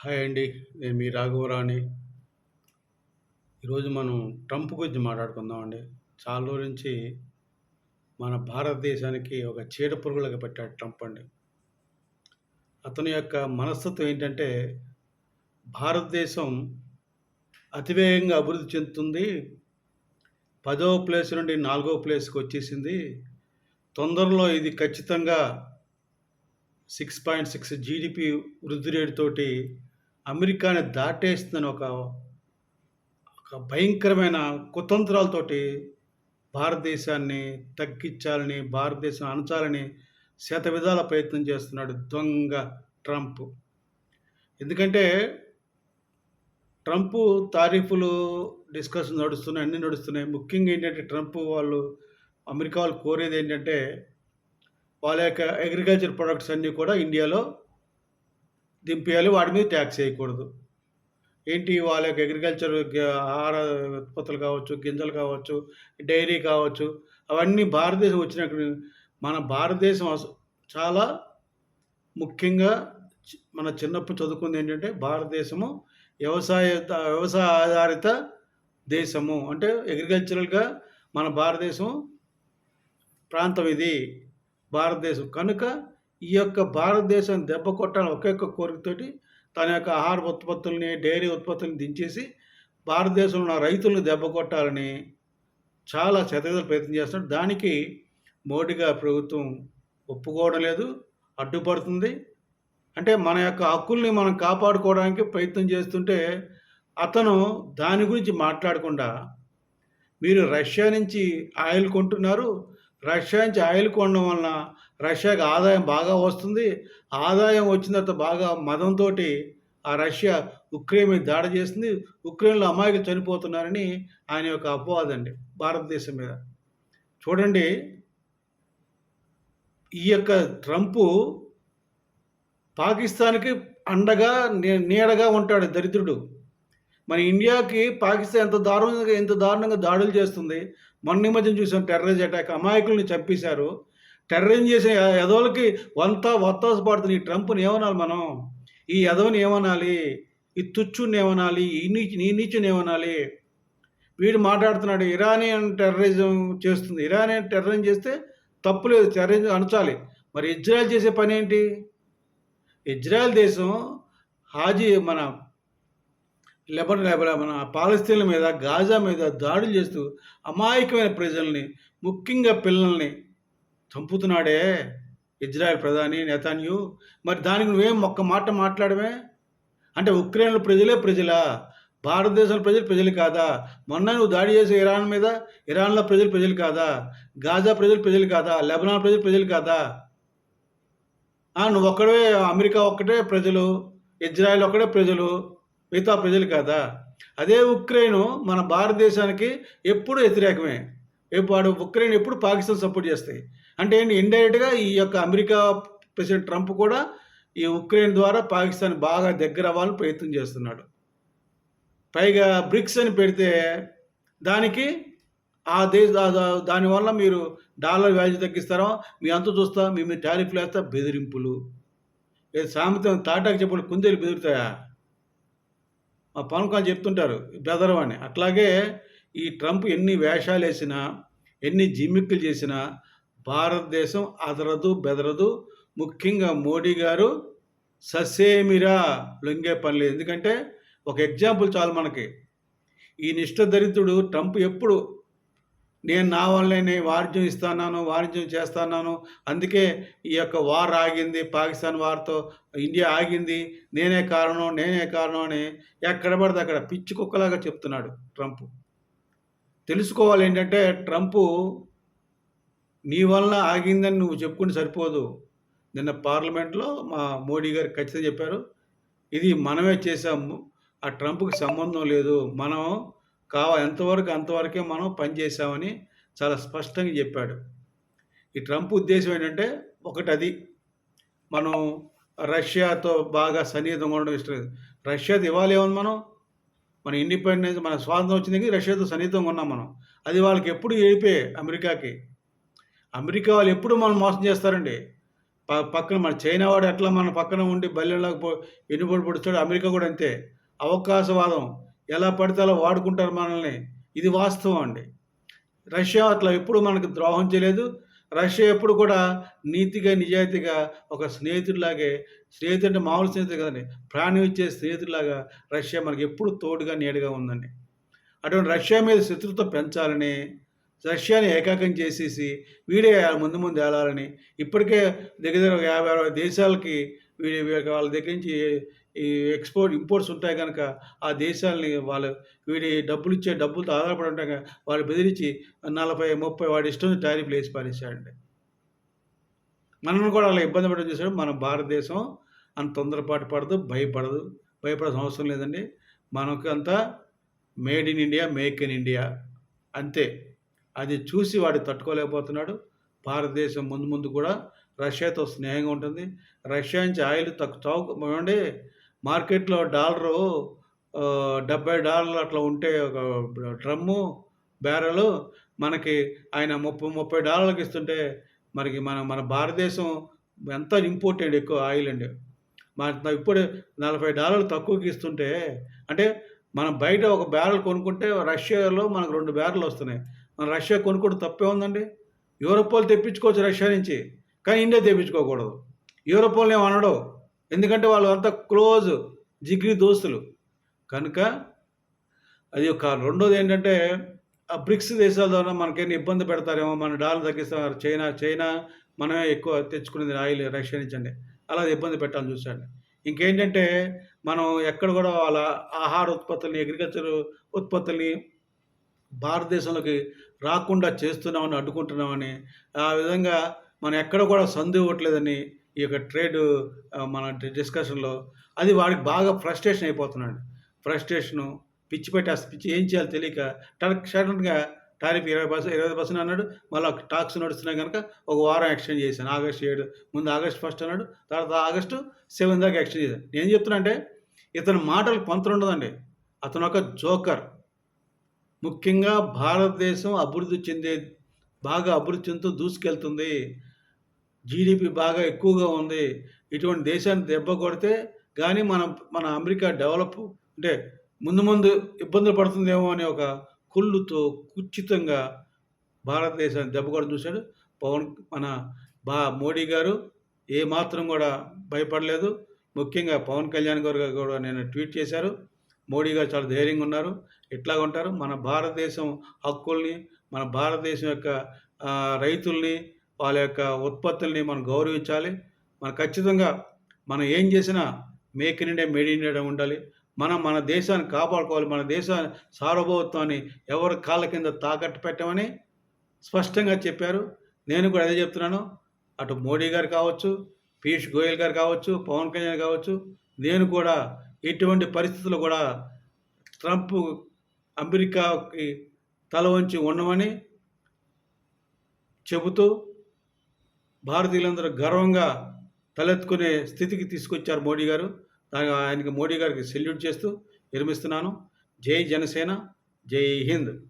Hi అండి. నేను మీ రాఘవరాణి ఈరోజు మనం ట్రంప్ గురించి మాట్లాడుకుందామండి. చాలా రోజుల నుంచి మన భారతదేశానికి ఒక చీడ పురుగులకు పెట్టాడు ట్రంప్ అండి. అతని యొక్క మనస్తత్వం ఏంటంటే, భారతదేశం అతివేగంగా అభివృద్ధి చెందుతుంది. పదవ ప్లేస్ నుండి నాలుగో ప్లేస్‌కి వచ్చేసింది. తొందరలో ఇది ఖచ్చితంగా 6.6 జీడీపీ వృద్ధి రేటుతోటి అమెరికాని దాటేస్తుందని ఒక ఒక భయంకరమైన కుతంత్రాలతోటి భారతదేశాన్ని తగ్గించాలని, భారతదేశం అణచాలని శతవిధాల ప్రయత్నం చేస్తున్నాడు దొంగ ట్రంప్. ఎందుకంటే ట్రంప్ తారీఫులు డిస్కషన్ నడుస్తున్నాయి. అన్నీ నడుస్తున్నాయి. ముఖ్యంగా ఏంటంటే ట్రంప్ వాళ్ళు అమెరికా వాళ్ళు కోరేదేంటంటే, వాళ్ళ యొక్క అగ్రికల్చర్ ప్రొడక్ట్స్ అన్నీ కూడా ఇండియాలో దింపేయాలి. వాటి మీద ట్యాక్స్ వేయకూడదు ఏంటి వాళ్ళ యొక్క అగ్రికల్చర్ ఆహార ఉత్పత్తులు కావచ్చు, గింజలు కావచ్చు, డైరీ కావచ్చు, అవన్నీ భారతదేశం వచ్చినప్పుడు మన భారతదేశం చాలా ముఖ్యంగా చి మన చిన్నప్పుడు చదువుకుంది ఏంటంటే భారతదేశము వ్యవసాయ వ్యవసాయ ఆధారిత దేశము. అంటే అగ్రికల్చరల్‌గా మన భారతదేశం ప్రాంతం ఇది. భారతదేశం. కనుక ఈ యొక్క భారతదేశం దెబ్బ కొట్టాలని ఒకే ఒక్క కోరికతోటి తన యొక్క ఆహార ఉత్పత్తుల్ని, డైరీ ఉత్పత్తుల్ని దించేసి భారతదేశంలో ఉన్న రైతులను దెబ్బ కొట్టాలని చాలా శతవిధాల ప్రయత్నం చేస్తున్నాడు. దానికి మోడీగా ప్రభుత్వం ఒప్పుకోవడం లేదు. అడ్డుపడుతుంది. అంటే మన యొక్క హక్కుల్ని మనం కాపాడుకోవడానికి ప్రయత్నం చేస్తుంటే, అతను దాని గురించి మాట్లాడకుండా, మీరు రష్యా నుంచి ఆయిల్ కొంటున్నారు. రష్యా నుంచి ఆయిల్ కొనడం వలన రష్యాకి ఆదాయం బాగా వస్తుంది. ఆదాయం వచ్చిన తర్వాత బాగా మదంతో ఆ రష్యా ఉక్రెయిన్ మీద దాడి చేస్తుంది. ఉక్రెయిన్‌లో అమాయకులు చనిపోతున్నారని ఆయన యొక్క అపవాదండి భారతదేశం మీద. చూడండి ఈ యొక్క ట్రంప్ పాకిస్తాన్‌కి అండగా నీ నీడగా ఉంటాడు దరిద్రుడు. మన ఇండియాకి పాకిస్తాన్ ఎంత దారుణంగా ఎంత దారుణంగా దాడులు చేస్తుంది. మొన్న ఈ మధ్యన చూసాం టెర్రరిస్ట్ అటాక్ అమాయకుల్ని చంపేశారు. టెర్రరిజం చేసే ఎ ఎదవలకి వంత వత్తాసు పడుతుంది ఈ ట్రంప్‌ని ఏమనాలి మనం? ఈ ఎదవని ఏమనాలి? ఈ తుచ్చుడిని ఏమనాలి? ఈ నీచు ఈ నీచుని ఏమనాలి? వీడు మాట్లాడుతున్నాడు ఇరానియన్ టెర్రరిజం చేస్తుంది. ఇరానియన్ టెర్రరిజం చేస్తే తప్పు లేదు. టెర్రరిజం అణచాలి. మరి ఇజ్రాయెల్ చేసే పని ఏంటి ఇజ్రాయెల్ దేశం హాజీ మన లెబన్ లెబన మన పాలస్తీన్ల మీద, గాజా మీద దాడులు చేస్తూ అమాయకమైన ప్రజల్ని, ముఖ్యంగా పిల్లల్ని చంపుతున్నాడే ఇజ్రాయెల్ ప్రధాని నేతాన్యు మరి దానికి నువ్వేం ఒక్క మాట మాట్లాడమే అంటే ఉక్రెయిన్‌లో ప్రజలే ప్రజలా? భారతదేశంలో ప్రజలు ప్రజలు కాదా? మొన్న నువ్వు దాడి చేసే ఇరాన్ మీద, ఇరాన్‌లో ప్రజలు ప్రజలు కాదా? గాజా ప్రజలు ప్రజలు కాదా? లెబనాన్ ప్రజలు ప్రజలు కాదా? నువ్వు ఒక్కడే అమెరికా ఒక్కటే ప్రజలు, ఇజ్రాయెల్ ఒక్కడే ప్రజలు, మిగతా ప్రజలు కాదా? అదే ఉక్రెయిను మన భారతదేశానికి ఎప్పుడూ వ్యతిరేకమే. ఎప్ వాడు ఉక్రెయిన్ ఎప్పుడు పాకిస్తాన్ సపోర్ట్ చేస్తాయి. అంటే ఏంటి ఇండైరెక్ట్‌గా ఈ యొక్క అమెరికా ప్రెసిడెంట్ ట్రంప్ కూడా ఈ ఉక్రెయిన్ ద్వారా పాకిస్తాన్ బాగా దగ్గర అవ్వాలని ప్రయత్నం చేస్తున్నాడు. పైగా బ్రిక్స్ అని పెడితే దానికి ఆ దేశ దానివల్ల మీరు డాలర్ వాల్యూ తగ్గిస్తారో మీ అంత చూస్తా, మీ మీద టారిఫ్‌లేస్తా బెదిరింపులు. సామెతం సామెత తాటాకు చెప్పులు కుందేలు బెదురుతాయా? మా పవన్ కళ్యాణ్ చెప్తుంటారు బెదరవని. అట్లాగే ఈ ట్రంప్ ఎన్ని వేషాలు వేసినా ఎన్ని జిమ్మిక్కులు చేసినా భారతదేశం అదరదు, బెదరదు. ముఖ్యంగా మోడీ గారు ససేమిరా లొంగే పని లేదు. ఎందుకంటే ఒక ఎగ్జాంపుల్ చాలు మనకి. ఈ నిష్ఠ దరిద్రుడు ట్రంప్ ఎప్పుడు నేను నా వల్లనే వాణిజ్యం ఇస్తున్నాను వాణిజ్యం చేస్తున్నాను అందుకే ఈ యొక్క వార్ ఆగింది. పాకిస్తాన్ వార్‌తో ఇండియా ఆగింది. నేనే కారణం, నేనే కారణం అని ఎక్కడ పడితే అక్కడ పిచ్చి కుక్కలాగా చెప్తున్నాడు ట్రంప్. తెలుసుకోవాలి ఏంటంటే ట్రంపు నీ వలన ఆగిందని నువ్వు చెప్పుకుంటే సరిపోదు. నిన్న పార్లమెంట్‌లో మా మోడీ గారు ఖచ్చితంగా చెప్పారు. ఇది మనమే చేసాము. ఆ ట్రంప్‌కి సంబంధం లేదు. మనం కావ ఎంతవరకు అంతవరకే మనం పనిచేసామని చాలా స్పష్టంగా చెప్పాడు. ఈ ట్రంప్ ఉద్దేశం ఏంటంటే ఒకటి అది మనం రష్యాతో బాగా సన్నిహితంగా ఉండడం ఇష్టం లేదు. రష్యాతో ఇవాళ ఏముంది మనం? మన ఇండిపెండెన్స్ మన స్వాతంత్రం వచ్చింది రష్యాతో సన్నిహితంగా ఉన్నాం మనం. అది వాళ్ళకి ఎప్పుడు ఏడిపే అమెరికాకి. అమెరికా వాళ్ళు ఎప్పుడు మనం మోసం చేస్తారండి. ప పక్కన మన చైనా వాడు ఎట్లా మన పక్కన ఉండి బల్లెంలాగా పొ ఎన్నుబడి పొడుస్తాడో అమెరికా కూడా అంతే. అవకాశవాదం ఎలా పడితే అలా వాడుకుంటారు మనల్ని. ఇది వాస్తవం అండి. రష్యా అట్లా ఎప్పుడు మనకు ద్రోహం చేయలేదు. రష్యా ఎప్పుడు కూడా నీతిగా, నిజాయితీగా ఒక స్నేహితుడిలాగే స్నేహితుడు అంటే మామూలు స్నేహితుడు కదండి ప్రాణం ఇచ్చే స్నేహితుడిలాగా రష్యా మనకి ఎప్పుడు తోడుగా, నీడగా ఉందండి. అటువంటి రష్యా మీద శత్రుత్వం పెంచాలని, రష్యాని ఏకాకం చేసేసి వీడే ముందు ముందు వెళ్ళాలని ఇప్పటికే దగ్గర దగ్గర యాభై అరవై దేశాలకి వీడి వాళ్ళ దగ్గర నుంచి ఈ ఎక్స్‌పోర్ట్, ఇంపోర్ట్స్ ఉంటాయి కనుక ఆ దేశాల్ని వాళ్ళు వీడి డబ్బులు ఇచ్చే డబ్బులతో ఆధారపడి ఉంటాయి వాళ్ళు బెదిరించి 40, 30 వాడి ఇష్టం టారిఫ్‌లు వేసి పారేసాడండి. మనల్ని కూడా అలా ఇబ్బంది పడడం చేశాడు మన భారతదేశం అంత తొందరపాటు పడదు, భయపడదు. భయపడాల్సిన అవసరం లేదండి. మనకంతా made in India, make in India అంతే. అది చూసి వాడు తట్టుకోలేకపోతున్నాడు. భారతదేశం ముందు ముందు కూడా రష్యాతో స్నేహంగా ఉంటుంది. రష్యా నుంచి ఆయిల్ తక్కువ చౌక మార్కెట్‌లో డాలరు డెబ్బై డాలర్లు అట్లా ఉంటే ఒక డ్రమ్ము, బ్యారెలు మనకి ఆయన ముప్పై ముప్పై డాలర్లకు ఇస్తుంటే మనకి మన మన భారతదేశం ఎంత ఇంపోర్టెడ్ ఎక్కువ ఆయిల్ అండి. మన ఇప్పుడు $40 తక్కువకి ఇస్తుంటే అంటే మనం బయట ఒక బ్యారెల్ కొనుక్కుంటే రష్యాలో మనకు రెండు బ్యారెల్ వస్తున్నాయి. మన రష్యా కొనుక్కోవడం తప్పేముందండి? యూరోప్ వాళ్ళు తెప్పించుకోవచ్చు రష్యా నుంచి. కానీ ఇండియా తెప్పించుకోకూడదు. యూరోప్ వాళ్ళని ఏమి ఎందుకంటే వాళ్ళు అంతా క్లోజ్ జిగిరి దోస్తులు. కనుక అది ఒక రెండోది ఏంటంటే ఆ బ్రిక్స్ దేశాల ద్వారా మనకేమైనా ఇబ్బంది పెడతారేమో మన డాలర్ తగ్గిస్తారు చైనా చైనా మనమే ఎక్కువ తెచ్చుకునేది ఆయిల్ రష్యా నుంచండి. అలా ఇబ్బంది పెట్టాలని చూసాడు. ఇంకేంటంటే మనం ఎక్కడ కూడా వాళ్ళ ఆహార ఉత్పత్తుల్ని, అగ్రికల్చర్ ఉత్పత్తుల్ని భారతదేశంలోకి రాకుండా చేస్తున్నామని, అడ్డుకుంటున్నామని, ఆ విధంగా మనం ఎక్కడ కూడా సందు ఇవ్వట్లేదని ఈ యొక్క ట్రేడ్ మన డిస్కషన్‌లో అది వాడికి బాగా ఫ్రస్ట్రేషన్ అయిపోతున్నాడు. ఫ్రస్ట్రేషను పిచ్చి పట్టేస్త పిచ్చి ఏం చేయాలో తెలియక టక్ సడన్గా టారిఫ్ 20% 20% అన్నాడు. మళ్ళీ టాక్స్ నడుస్తున్నాయి కనుక ఒక వారం ఎక్స్‌టెండ్ చేశాను. ఆగస్ట్ ఏడు ముందు ఆగస్ట్ ఫస్ట్ అన్నాడు. తర్వాత ఆగస్టు సెవెన్ దాకా ఎక్స్‌టెండ్ చేశాను. నేను చెప్తున్నా అంటే ఇతని మాటలు పొంతన ఉండదండి. అతను ఒక జోకర్. ముఖ్యంగా భారతదేశం అభివృద్ధి చెందే బాగా అభివృద్ధి చెందుతూ దూసుకెళ్తుంది. జీడీపీ బాగా ఎక్కువగా ఉంది. ఇటువంటి దేశాన్ని దెబ్బ కొడితే కానీ మనం మన అమెరికా డెవలప్ అంటే ముందు ముందు ఇబ్బందులు పడుతుందేమో అనే ఒక కుళ్ళుతో కుచితంగా భారతదేశాన్ని దెబ్బ కొడడం చూశాడు పవన్ మన బా మోడీ గారు ఏమాత్రం కూడా భయపడలేదు. ముఖ్యంగా పవన్ కళ్యాణ్ గారు కూడా నేను ట్వీట్ చేశారు. మోడీ గారు చాలా ధైర్యంగా ఉన్నారు. ఎట్లా ఉంటారు. మన భారతదేశం హక్కుల్ని, మన భారతదేశం యొక్క రైతుల్ని, వాళ్ళ యొక్క ఉత్పత్తుల్ని మనం గౌరవించాలి. మనం ఖచ్చితంగా మనం ఏం చేసినా make in India, made in India ఉండాలి. మనం మన దేశాన్ని కాపాడుకోవాలి. మన దేశ సార్వభౌమత్వాన్ని ఎవరి కాళ్ళ కింద తాకట్టు పెట్టమని స్పష్టంగా చెప్పారు. నేను కూడా అదే చెప్తున్నాను. అటు మోడీ గారు కావచ్చు, పీయూష్ గోయల్ గారు కావచ్చు, పవన్ కళ్యాణ్ కావచ్చు, నేను కూడా ఇటువంటి పరిస్థితుల్లో కూడా ట్రంప్ అమెరికాకి తల వంచి ఉండమని చెబుతూ భారతీయులందరూ గర్వంగా తలెత్తుకునే స్థితికి తీసుకొచ్చారు మోడీ గారు. దానికి ఆయనకి మోడీ గారికి సెల్యూట్ చేస్తూ నిర్మిస్తున్నాను జై జనసేన. జై హింద్.